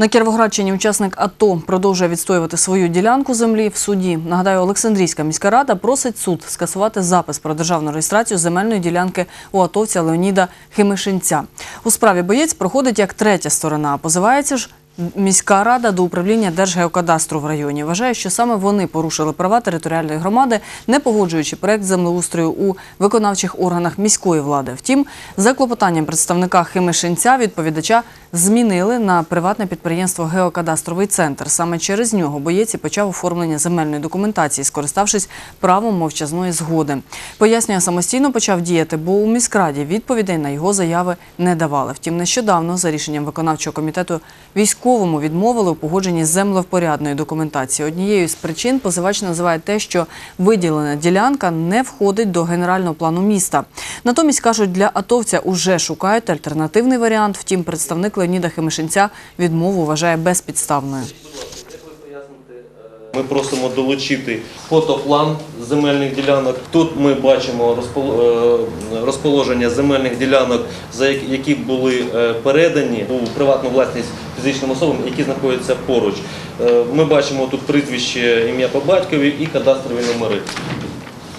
На Кіровоградщині учасник АТО продовжує відстоювати свою ділянку землі в суді. Нагадаю, Олександрійська міська рада просить суд скасувати запис про державну реєстрацію земельної ділянки у атовця Леоніда Химишинця. У справі боєць проходить як третя сторона, а позивається ж міська рада до управління Держгеокадастру в районі. Вважає, що саме вони порушили права територіальної громади, не погоджуючи проект землеустрою у виконавчих органах міської влади. Втім, за клопотанням представника Химишинця відповідача змінили на приватне підприємство Геокадастровий центр. Саме через нього боєць і почав оформлення земельної документації, скориставшись правом мовчазної згоди. Пояснює, самостійно почав діяти, бо у міськраді відповідей на його заяви не давали. Втім, нещодавно за рішенням виконавчого комітету військовому відмовили у погодженні землевпорядної документації. Однією з причин позивач називає те, що виділена ділянка не входить до генерального плану міста. Натомість кажуть, для атовця уже шукають альтернативний варіант. Втім, представник Леоніда Химишинця відмову вважає безпідставною. Ми просимо долучити фотоплан земельних ділянок. Тут ми бачимо е, розположення земельних ділянок, які були е, передані у приватну власність фізичним особам, які знаходяться поруч. Е, Ми бачимо тут прізвище, ім'я по батькові і кадастрові номери.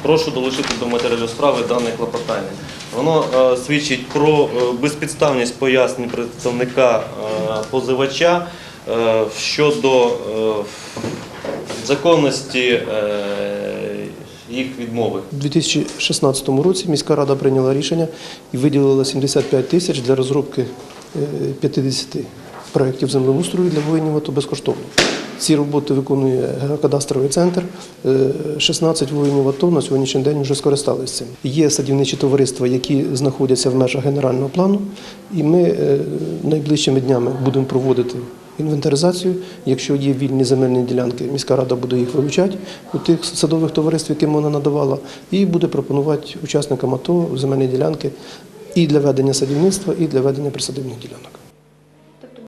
Прошу долучити до матеріалів справи дане клопотання. Воно свідчить про безпідставність пояснень представника позивача щодо законності е, їх відмови. У 2016 році міська рада прийняла рішення і виділила 75 тисяч для розробки е, 50 проєктів землеустрою для воїнів АТО безкоштовно. Ці роботи виконує геокадастровий центр. Е, 16 воїнів АТО на сьогоднішній день вже скористалися цим. Є садівничі товариства, які знаходяться в межах генерального плану, і ми е, найближчими днями будемо проводити інвентаризацію. Якщо є вільні земельні ділянки, міська рада буде їх вилучати у тих садових товариств, яким вона надавала, і буде пропонувати учасникам АТО земельні ділянки і для ведення садівництва, і для ведення присадивних ділянок.